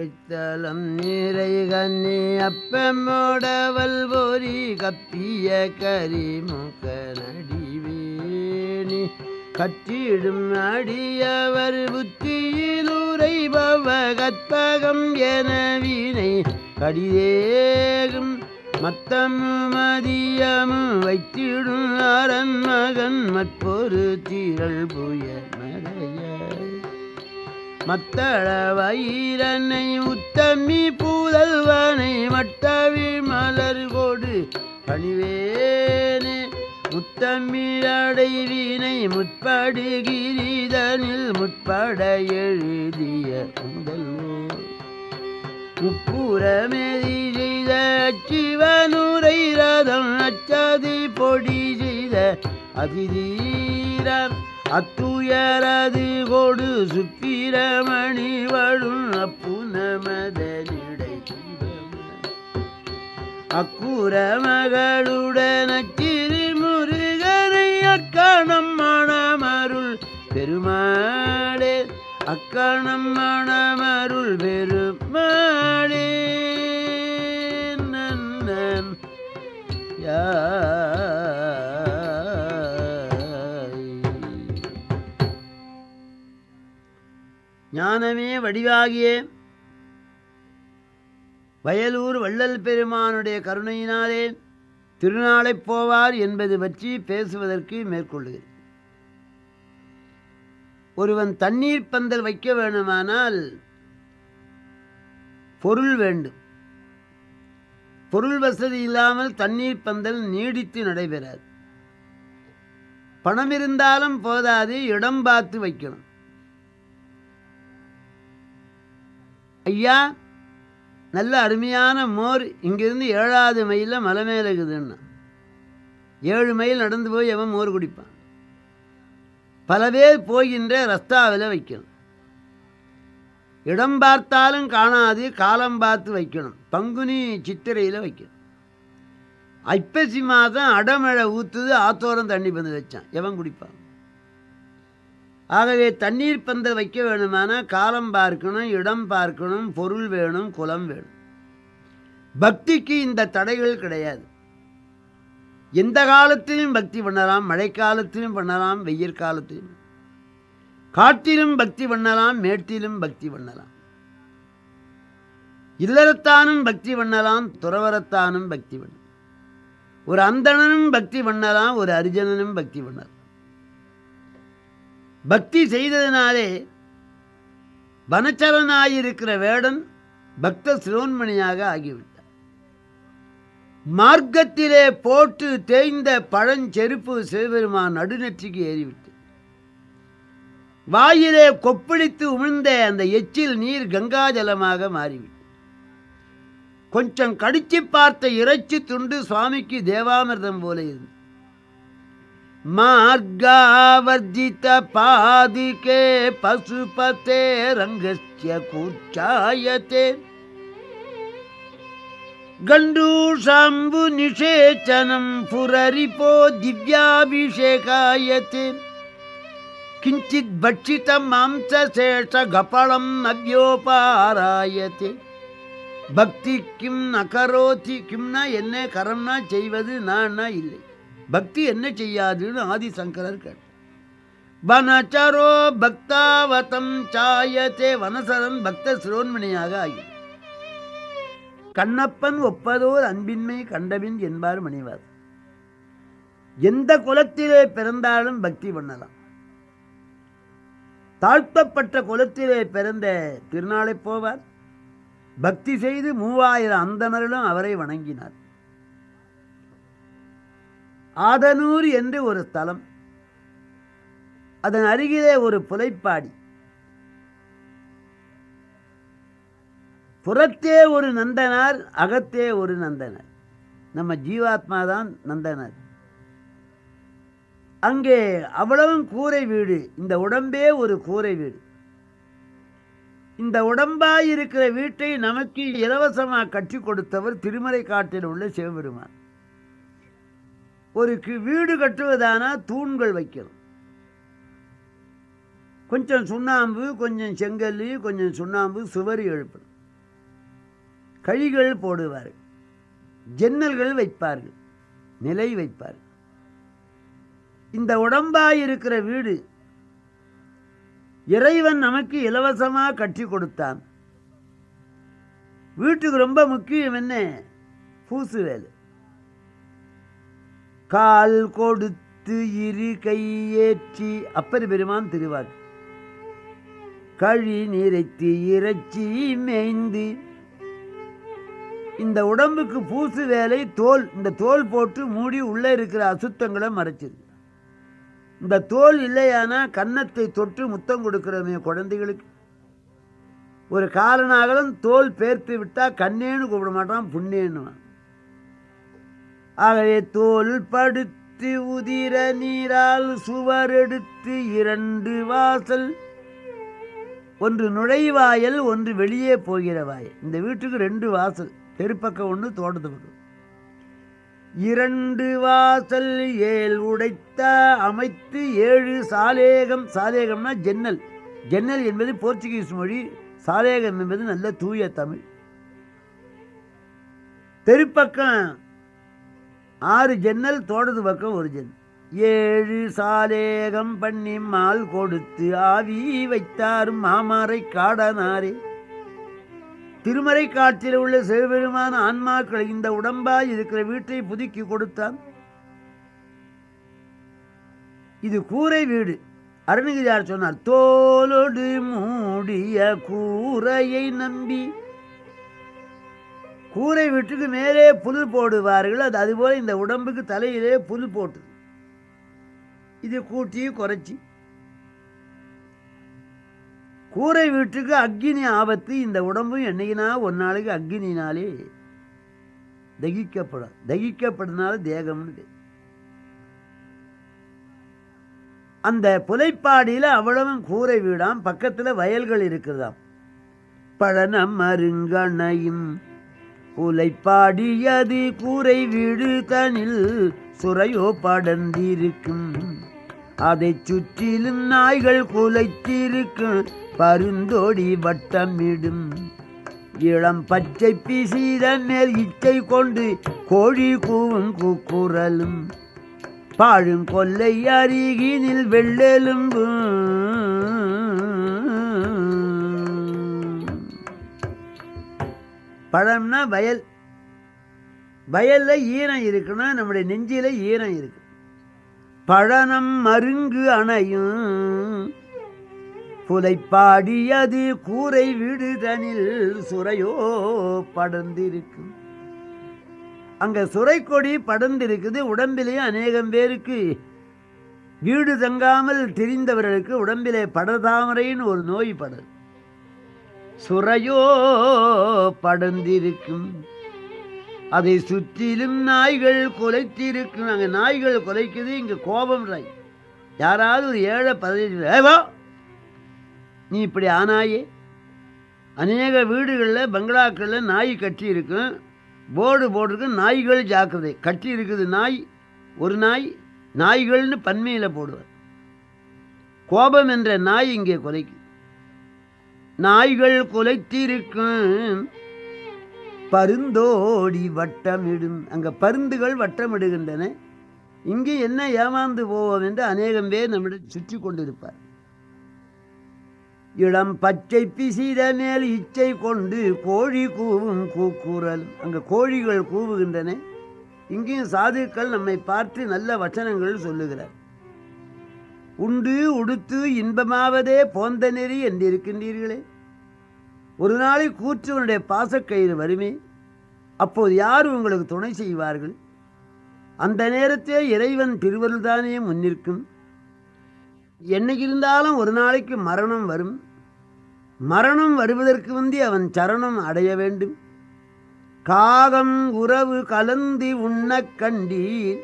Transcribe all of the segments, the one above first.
கைத்தலம் நீரை கண்ணி அப்பமோடவல் பொறி கப்பிய கரிமுக நடிவேணி கட்டிடும் அடியவர் புத்தியில் உரைபவ கற்பகம் என வீணை கடிதேகும். மத்தமும் வைத்திடும் அரண் மகன் மற்பொரு தீரல் புயல் மத்தள வயிறனை உத்தமி புதல்வனை மட்டவி மலர் கொடு பணிவேனே முத்தமிழடைவினை முற்படு கிரிதனில் முற்பட எழுதிய முதல்வோ முப்புறமெதி செய்த சிவனுரை ரதம் அச்சதி பொடி செய்த அதிதீரம் அத்துயரது கொடு சுப்பிரமணி வழும் அப்புனமதனிடை அக்குற ஞானமே வடிவாகிய வயலூர் வள்ளல் பெருமானுடைய கருணையினாலே திருநாளைப் போவார் என்பது பற்றி பேசுவதற்கு மேற்கொள்ளுகிறேன். ஒருவன் தண்ணீர் பந்தல் வைக்க வேண்டுமானால் பொருள் வேண்டும். பொருள் வசதி இல்லாமல் தண்ணீர் பந்தல் நீடித்து நடைபெறாது. பணம் இருந்தாலும் போதாது இடம் பார்த்து வைக்கணும். ஐயா நல்ல அருமையான மோர் இங்கிருந்து ஏழாவது மைலில் மலை மேலே இருக்குதுன்னு. ஏழு மைல் நடந்து போய் அவன் மோர் குடிப்பான். பல பேர் போகின்ற ரஸ்தாவில் வைக்கணும். இடம் பார்த்தாலும் காணாது காலம் பார்த்து வைக்கணும். பங்குனி சித்திரையில் வைக்கணும். ஐப்பசி மாதம் அடமழை ஊற்றுது ஆத்தோரம் தண்ணி பந்து வச்சான். எவன் குடிப்பான்? ஆகவே தண்ணீர் பந்தல் வைக்க வேணுமானா காலம் பார்க்கணும் இடம் பார்க்கணும் பொருள் வேணும் குலம் வேணும். பக்திக்கு இந்த தடைகள் கிடையாது. எந்த காலத்திலும் பக்தி பண்ணலாம் மழைக்காலத்திலும் பண்ணலாம் வெயில் காலத்திலும். காட்டிலும் பக்தி பண்ணலாம் மேட்டிலும் பக்தி பண்ணலாம். இல்லறத்தானும் பக்தி பண்ணலாம் துறவரத்தானும் பக்தி பண்ணலாம். ஒரு அந்தணனும் பக்தி பண்ணலாம் ஒரு அரிஜனனும் பக்தி பண்ணலாம். பக்தி செய்ததினாலே வனச்சரனாயிருக்கிற வேடன் பக்த சிரோன்மணியாக ஆகிவிட்டார். மார்க்கத்திலே போட்டு தேய்ந்த பழஞ்செருப்பு சிவபெருமான் நடுநெற்றிக்கு ஏறிவிட்டு வாயிலே கொப்பளித்து உமிழ்ந்த அந்த எச்சில் நீர் கங்காஜலமாக மாறிவிட்டு கொஞ்சம் கடிச்சு பார்த்த இறைச்சி துண்டு சுவாமிக்கு தேவாமிர்தம் போல இருந்தது. மார்காவர்ஜித பாதிகே பசுபதே ரங்கஸ்ய கூச்சாயத்தே गण्डूषाम्बु निषेचनं पुररिपो दिव्याभिषेकायते किञ्चित् भक्षितं मांसशेषगपलं நவ்யோபாராயத்தே பக்தி கிம் ந கரோதி கிம்னா என்ன கரம்னா செய்வது நான்னா இல்லை பக்தி என்ன செய்யாதுன்னு ஆதிசங்கரர் கேட்டார். வனச்சரோ பக்தாவதம் சாயத்தே வனசரன் பக்த சிரோன்மணியாக ஆகி கண்ணப்பன் ஒப்பதோர் அன்பின்மை கண்டபின் என்பார் மணிவார் எந்த குலத்திலே பிறந்தாலும் பக்தி பண்ணலாம். தாழ்த்தப்பட்ட குலத்திலே பிறந்த திருநாளை போவார். பக்தி செய்து மூவாயிரம் அந்தனர்களும் அவரை வணங்கினார். ஆதனூர் என்று ஒரு ஸ்தலம். அதன் அருகிலே ஒரு புலைப்பாடி. புறத்தே ஒரு நந்தனார் அகத்தே ஒரு நந்தனார். நம்ம ஜீவாத்மா தான் நந்தனார். அங்கே அவ்வளவும் கூரை வீடு இந்த உடம்பே ஒரு கூரை வீடு. இந்த உடம்பாய் இருக்கிற வீட்டை நமக்கு இலவசமாக கட்டி கொடுத்தவர் திருமறை காட்டில் உள்ள சிவபெருமான். ஒரு கி- வீடு கட்டுவதானா தூண்கள் வைக்கணும். கொஞ்சம் சுண்ணாம்பு கொஞ்சம் செங்கல் கொஞ்சம் சுண்ணாம்பு சுவரி எழுப்பணும். கழிகள் போடுவார்கள். ஜன்னல்கள் வைப்பார்கள். நிலை வைப்பார்கள். இந்த உடம்பாய் இருக்கிற வீடு இறைவன் நமக்கு இலவசமாக கட்டி கொடுத்தான். வீட்டுக்கு ரொம்ப முக்கியம் என்ன? பூசு வேலை. கால் கொடுத்து இரு கையேற்றி அப்பர் பெருமான் திருவாக்கு கழி நிறைத்து இறைச்சி மேய்ந்து. இந்த உடம்புக்கு பூசு வேலை தோல் இந்த தோல் போட்டு மூடி உள்ளே இருக்கிற அசுத்தங்களை மறைச்சிருக்கு. இந்த தோல் இல்லையானா கன்னத்தை தொட்டு முத்தம் கொடுக்கிறோமே குழந்தைகளுக்கு. ஒரு காலனாகலும் தோல் பேர்த்து விட்டால் கண்ணேன்னு கூப்பிட மாட்டான் புண்ணேன்னுவான். ஆகவே தோல் படுத்து உதிர நீரால் சுவர் எடுத்து இரண்டு வாசல் ஒன்று நுழைவாயல் ஒன்று வெளியே போகிற வாயல். இந்த வீட்டுக்கு ரெண்டு வாசல் தெருப்பக்கம் ஒன்று தோட்டத்து பக்கம். இரண்டு வாசல் ஏல் உடைத்த அமைத்து ஏழு சாலேகம். சாலேகம்னா ஜன்னல். ஜன்னல் என்பது போர்ச்சுகீஸ் மொழி சாலேகம் என்பது நல்ல தூய தமிழ். தெருப்பக்கம் ஆறு ஜன்னல் தோடது பக்கம் ஒரு ஜன்னல். ஏழு சாலேகம் பண்ணி மால் கொடுத்து ஆவி வைத்தார் மாமாரை காடனாரே. திருமறை காற்றில் உள்ள சிவபெருமான ஆன்மாக்கள் இந்த உடம்பாய் இருக்கிற வீட்டை புதுக்கி கொடுத்தான். இது கூரை வீடு. அருணகிரியார் சொன்னார் தோலோடு மூடிய கூரையை நம்பி கூரை வீட்டுக்கு மேலே புல் போடுவார்கள். அது அதுபோல் இந்த உடம்புக்கு தலையிலே புல் போட்டு இது கூட்டி குறைச்சி. கூரை வீட்டுக்கு அக்னி ஆபத்து. இந்த உடம்பும் என்னைக்குனா ஒரு நாளைக்கு அக்னினாலே தகிக்கப்படும். தகிக்கப்படுனால தேகம்னு அந்த புலைப்பாடியில் அவ்வளவும் கூரை வீடாம். பக்கத்தில் வயல்கள் இருக்குதாம். பழனம் அருங்கணையும் புலைப்பாடியது கூரை வீடு தனில் சுரையோ படர்ந்திருக்கும். அதை சுற்றிலும் நாய்கள் குலைத்திருக்கும். பருந்தோடி வட்டமிடும். இளம் பச்சை பிசிதன் மேல் இச்சை கொண்டு கோழி கூவும் கூக்குரலும். பாழும் கொல்லை அருகினில் வெள்ளெலும்பும். பழம்னா வயல். வயல்ல ஈரம் இருக்குன்னா நம்முடைய நெஞ்சில ஈரம் இருக்கு. பழனம் மருங்கு அணையும். புலைப்பாடியது கூரை விடுதனில் சுரையோ படர்ந்திருக்கும் அங்க சுரைக்கொடி படர்ந்திருக்குது உடம்பிலேயே அநேகம் பேருக்கு. வீடு தங்காமல் தெரிந்தவர்களுக்கு உடம்பிலே படர்தாமரைன்னு ஒரு நோய் படர் சுரையோ படர்ந்திருக்கும். அதை சுற்றிலும் நாய்கள் குலைத்திருக்கும். அங்கே நாய்கள் குலைக்குது இங்கே கோபம் ராய் யாராவது ஒரு ஏழை பதினஞ்சு நீ இப்படி ஆனாயே. அநேக வீடுகளில் பங்களாக்களில் நாய் கட்டி இருக்கும் போர்டு போட்டிருக்கு நாய்கள் ஜாக்கிரதை. கட்டி இருக்குது நாய் ஒரு நாய் நாய்கள்னு பன்மையில் போடுவார். கோபம் என்ற நாய் இங்கே குலைக்கு நாய்கள் குலைத்திருக்கும் பருந்தோடி வட்டமிடும். அங்கே பருந்துகள் வட்டமிடுகின்றன. இங்கே என்ன ஏமாந்து போவோம் என்று அநேகம் பேர் நம்மிடம் சுற்றி கொண்டிருப்பார். இளம் பச்சை பிசித மேல் இச்சை கொண்டு கோழி கூவும் கூக்குரல் அங்கே கோழிகள் கூவுகின்றன. இங்கேயும் சாதுக்கள் நம்மை பார்த்து நல்ல வச்சனங்கள் சொல்லுகிறார். உண்டு உடுத்து இன்பமாவதே போந்த நெறி என்றிருக்கின்றீர்களே. ஒரு நாளை கூற்றவனுடைய பாசக்கயிறு வருமே அப்போது யார் உங்களுக்கு துணை செய்வார்கள்? அந்த நேரத்தே இறைவன் திருவருள்தானே முன்னிற்கும். என்னைக்கு இருந்தாலும் ஒரு நாளைக்கு மரணம் வரும். மரணம் வருவதற்கு முந்தி அவன் சரணம் அடைய வேண்டும். காகம் உறவு கலந்து உண்ணக் கண்டீர்.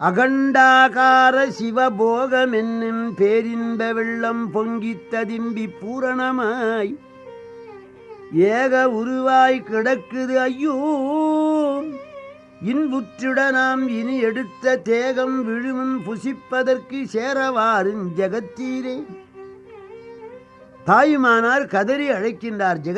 அகண்டாகார சிவபோகம் என்னும் பேரின்ப வெள்ளம் பொங்கித் ததும்பி பூரணமாய். ஏக உருவாய் கிடக்குது ஐயோ. இன்புற்றிட நாம் இனி எடுத்த தேகம் விழுமும் புசிப்பதற்கு சேரவாருஞ் ஜெகத்தீரே. தாயுமானார் கதறி அழைக்கின்றார் ஜெக